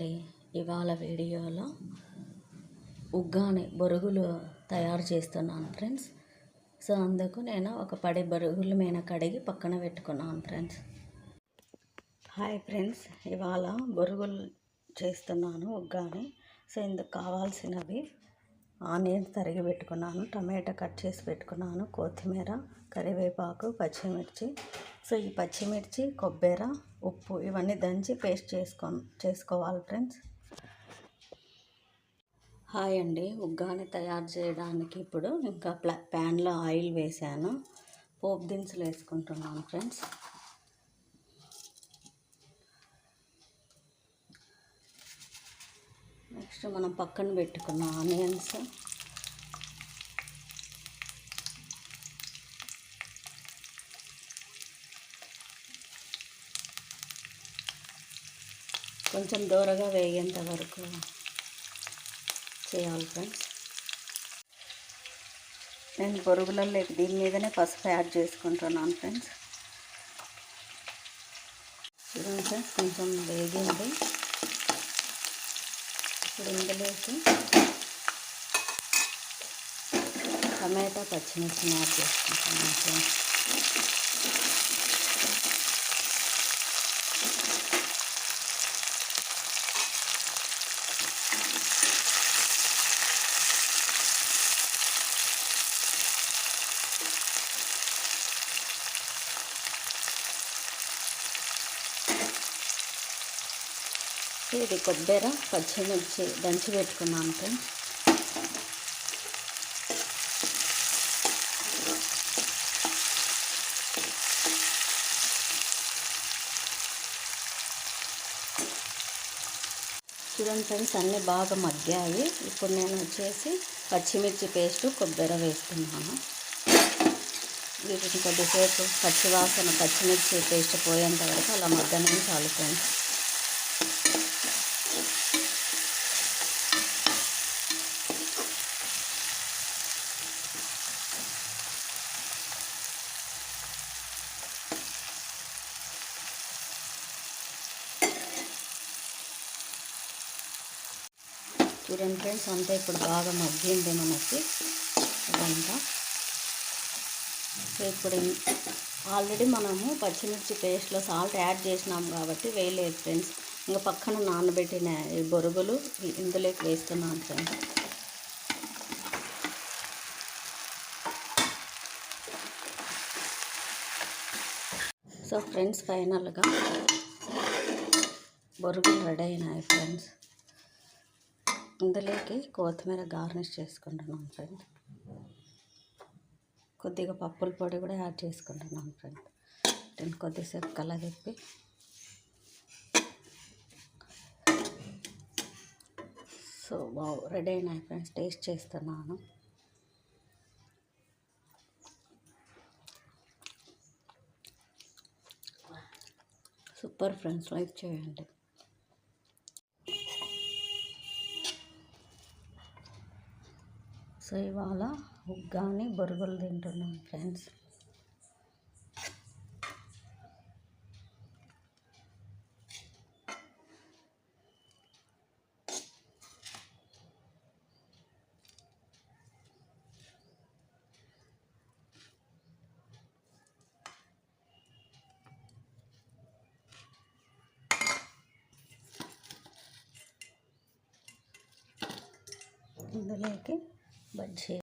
అండి ఇవాళ వీడియోలో ఉగ్గాని బొరుగులు తయారు చేస్తున్నాను ఫ్రెండ్స్. సో అందుకు నేను ఒక పడి బొరుగులు మీద కడిగి పక్కన పెట్టుకున్నాను ఫ్రెండ్స్. Hi friends. ఇవాళ బొరుగులు చేస్తున్నాను ఉగ్గాని. సో ఇందుకు కావాల్సినవి ఆనియన్స్ తరిగి పెట్టుకున్నాను టమాటా కట్ చేసి పెట్టుకున్నాను కొత్తిమీర కరివేపాకు పచ్చిమిర్చి సో ఈ పచ్చిమిర్చి కొబ్బరి ఉప్పు ఇవన్నీ దంచి పేస్ట్ చేసుకో చేసుకోవాలి ఫ్రెండ్స్. హాయ్ అండి. ఉగ్గాని తయారు చేయడానికి ఇప్పుడు ఇంకా ప్లా ప్యాన్లో ఆయిల్ వేసాను. పోపు దినుసులు వేసుకుంటున్నాను ఫ్రెండ్స్. నెక్స్ట్ మనం పక్కన పెట్టుకున్న ఆనియన్స్. కొంచెం దూరగా వేగేంత వరకు చేయాలి ఫ్రెండ్స్ నేను బొరుగులలో దీని మీదనే పసుపు యాడ్ చేసుకుంటున్నాను ఫ్రెండ్స్ చూడండి ఫ్రెండ్స్ కొంచెం వేగింది. ఇప్పుడు ఇందులోకి టమాటా పచ్చిమిర్చి యాడ్ చేసుకుంటున్నాను ఫ్రెండ్స్ ఇది కొబ్బరి పచ్చిమిర్చి దంచి పెట్టుకున్నాం ఫ్రెండ్స్. చూడండి ఫ్రెండ్స్ అన్నీ బాగా మగ్గాయి. ఇప్పుడు నేను వచ్చేసి పచ్చిమిర్చి పేస్ట్ కొబ్బరి వేస్తున్నాను వీటిని కొద్దిసేపు పచ్చివాసన పచ్చిమిర్చి పేస్ట్ పోయేంత వరకు అలా మగ్గనని చాలు ఫ్రెండ్స్. చూడండి ఫ్రెండ్స్ అంతా ఇప్పుడు బాగా మగ్గింది మనకి. ఇదంతా. సో ఇప్పుడు ఆల్రెడీ మనము పచ్చిమిర్చి పేస్ట్లో సాల్ట్ యాడ్ చేసినాం కాబట్టి వేయలేదు ఫ్రెండ్స్. ఇంకా పక్కన నానబెట్టిన బొరుగులు ఇందులోకి వేస్తున్నాను ఫ్రెండ్స్. సో ఫ్రెండ్స్ ఫైనల్గా బొరుగులు రెడీ అయినాయి ఫ్రెండ్స్. ఇందులోకి కొత్తిమీర గార్నిష్ చేసుకుంటున్నాం ఫ్రెండ్ కొద్దిగా పప్పుల పొడి కూడా యాడ్ చేసుకుంటున్నాం ఫ్రెండ్ నేను కొద్దిసేపు కలగెప్పి సో బాగు రెడీ అయినాయి ఫ్రెండ్స్ టేస్ట్ చేస్తున్నాను. సూపర్ ఫ్రెండ్స్ లైక్ చేయండి. సో ఇవాళ ఉగ్గాని బొరుగులు తింటున్నాం ఫ్రెండ్స్. ఇందులోకి 买车。